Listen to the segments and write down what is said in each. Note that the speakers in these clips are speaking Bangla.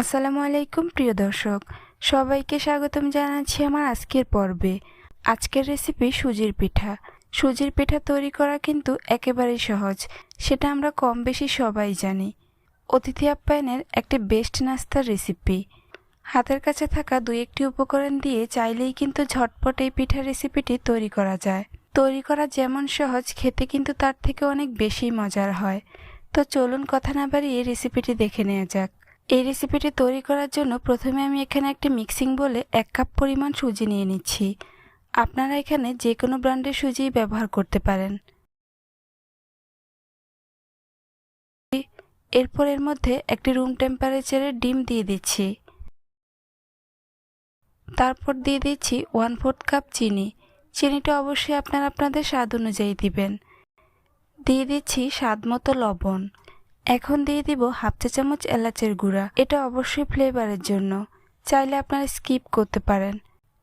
আসসালামু আলাইকুম, প্রিয় দর্শক। সবাইকে স্বাগতম জানাচ্ছি আমার আজকের পর্বে। আজকের রেসিপি সুজির পিঠা। সুজির পিঠা তৈরি করা কিন্তু একেবারেই সহজ, সেটা আমরা কম বেশি সবাই জানি। অতিথি আপ্যায়নের একটি বেস্ট নাস্তার রেসিপি হাতের কাছে থাকা দুই একটি উপকরণ দিয়ে চাইলেই কিন্তু ঝটপট এই পিঠার রেসিপিটি তৈরি করা যায়। তৈরি করা যেমন সহজ, খেতে কিন্তু তার থেকে অনেক বেশি মজার হয়। তো চলুন কথা না বাড়িয়ে রেসিপিটি দেখে নেওয়া যাক। এই রেসিপিটি তৈরি করার জন্য প্রথমে আমি এখানে একটি মিক্সিং বলে এক কাপ পরিমাণ সুজি নিয়ে নিচ্ছি। আপনারা এখানে যে কোনো ব্র্যান্ডের সুজিই ব্যবহার করতে পারেন। এরপর এর মধ্যে একটি রুম টেম্পারেচারের ডিম দিয়ে দিচ্ছি। তারপর দিয়ে দিচ্ছি ওয়ান ফোর্থ কাপ চিনি। চিনিটা অবশ্যই আপনারা আপনাদের স্বাদ অনুযায়ী দিবেন। দিয়ে দিচ্ছি স্বাদ মতো লবণ। এখন দিয়ে দিব হাফ চা চামচ এলাচের গুঁড়া। এটা অবশ্যই ফ্লেভারের জন্য। চাইলে আপনারা স্কিপ করতে পারেন।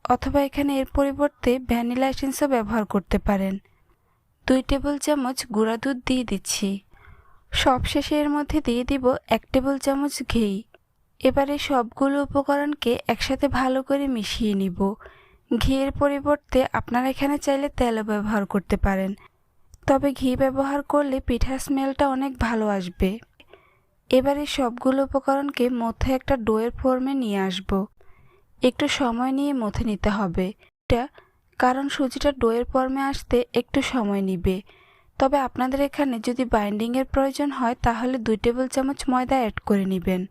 অথবা এখানে এর পরিবর্তে ভ্যানিলা এসেন্সও ব্যবহার করতে পারেন। দুই টেবিল চামচ গুঁড়া দুধ দিয়ে দিচ্ছি। সবশেষে এর মধ্যে দিয়ে দিব এক টেবিল চামচ ঘি। এবারে সবগুলো উপকরণকে একসাথে ভালো করে মিশিয়ে নিব। ঘিয়ের পরিবর্তে আপনারা এখানে চাইলে তেলও ব্যবহার করতে পারেন। তবে ঘি ব্যবহার করলে পিঠার স্মেলটা অনেক ভালো আসবে। এবারে সবগুলো উপকরণকে মধ্যে একটা ডোয়ের ফর্মে নিয়ে আসব। একটু সময় নিয়ে মথে নিতে হবে। এটা কারণ সুজিটা ডোয়ের ফর্মে আসতে একটু সময় নিবে। তবে আপনাদের এখানে যদি বাইন্ডিংয়ের প্রয়োজন হয়, তাহলে দুই টেবিল চামচ ময়দা অ্যাড করে নেবেন।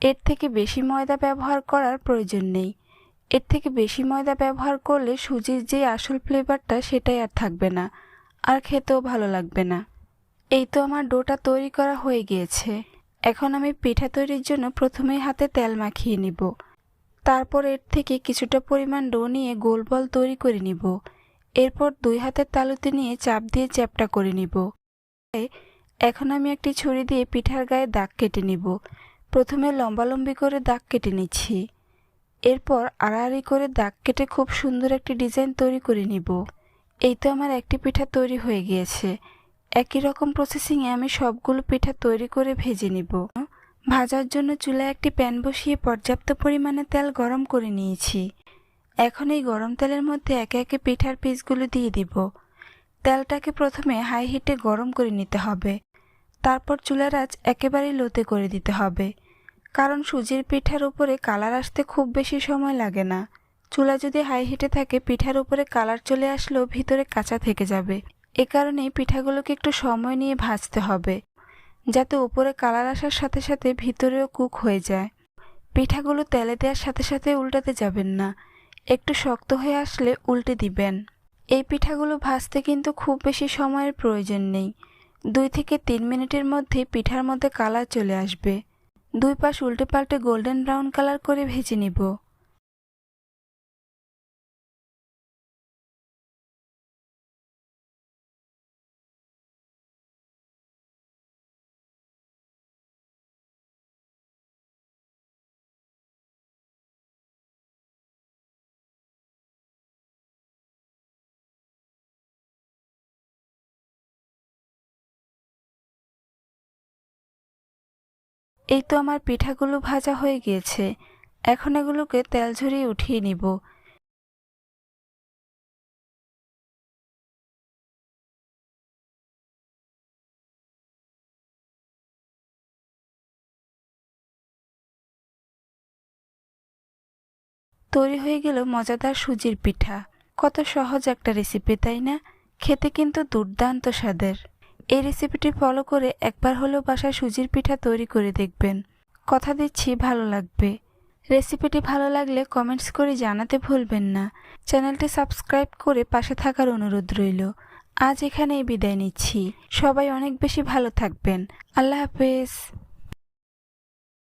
এর থেকে বেশি ময়দা ব্যবহার করার প্রয়োজন নেই। এর থেকে বেশি ময়দা ব্যবহার করলে সুজির যে আসল ফ্লেভারটা সেটাই আর থাকবে না, আর খেতেও ভালো লাগবে না। এই তো আমার ডোটা তৈরি করা হয়ে গিয়েছে। এখন আমি পিঠা তৈরির জন্য প্রথমেই হাতে তেল মাখিয়ে নিব। তারপর এর থেকে কিছুটা পরিমাণ ডো নিয়ে গোল বল তৈরি করে নিব। এরপর দুই হাতের তালুতে নিয়ে চাপ দিয়ে চ্যাপটা করে নিব। এখন আমি একটি ছুরি দিয়ে পিঠার গায়ে দাগ কেটে নিব। প্রথমে লম্বালম্বি করে দাগ কেটে নিচ্ছি। এরপর আড়াআড়ি করে দাগ কেটে খুব সুন্দর একটি ডিজাইন তৈরি করে নিব। এই তো আমার একটি পিঠা তৈরি হয়ে গিয়েছে। একই রকম প্রসেসিংয়ে আমি সবগুলো পিঠা তৈরি করে ভেজে নিব। ভাজার জন্য চুলায় একটি প্যান বসিয়ে পর্যাপ্ত পরিমাণে তেল গরম করে নিয়েছি। এখন এই গরম তেলের মধ্যে একে একে পিঠার পিসগুলো দিয়ে দিব। তেলটাকে প্রথমে হাই হিটে গরম করে নিতে হবে। তারপর চুলার আঁচ একেবারেই লোতে করে দিতে হবে। কারণ সুজির পিঠার উপরে কালার আসতে খুব বেশি সময় লাগে না। চুলা যদি হাই হিটে থাকে, পিঠার উপরে কালার চলে আসলেও ভিতরে কাঁচা থেকে যাবে। এ কারণেই পিঠাগুলোকে একটু সময় নিয়ে ভাজতে হবে, যাতে উপরে কালার আসার সাথে সাথে ভিতরেও কুক হয়ে যায়। পিঠাগুলো তেলে দেওয়ার সাথে সাথে উল্টাতে যাবেন না, একটু শক্ত হয়ে আসলে উল্টে দিবেন। এই পিঠাগুলো ভাজতে কিন্তু খুব বেশি সময়ের প্রয়োজন নেই। দুই থেকে তিন মিনিটের মধ্যে পিঠার মধ্যে কালার চলে আসবে। দুই পাশ উল্টে পাল্টে গোল্ডেন ব্রাউন কালার করে ভেজে নিব। এই তো আমার পিঠাগুলো ভাজা হয়ে গিয়েছে। এখন এগুলোকে তেল ঝরিয়ে উঠিয়ে নিব। তৈরি হয়ে গেল মজাদার সুজির পিঠা। কত সহজ একটা রেসিপি তাই না? খেতে কিন্তু দুর্দান্ত স্বাদের। এই রেসিপিটি ফলো করে একবার হলেও বাসায় সুজির পিঠা তৈরি করে দেখবেন। কথা দিচ্ছি, ভালো লাগবে। রেসিপিটি ভালো লাগলে কমেন্টস করে জানাতে ভুলবেন না। চ্যানেলটি সাবস্ক্রাইব করে পাশে থাকার অনুরোধ রইল। আজ এখানেই বিদায় নিচ্ছি। সবাই অনেক বেশি ভালো থাকবেন। আল্লাহ হাফেজ।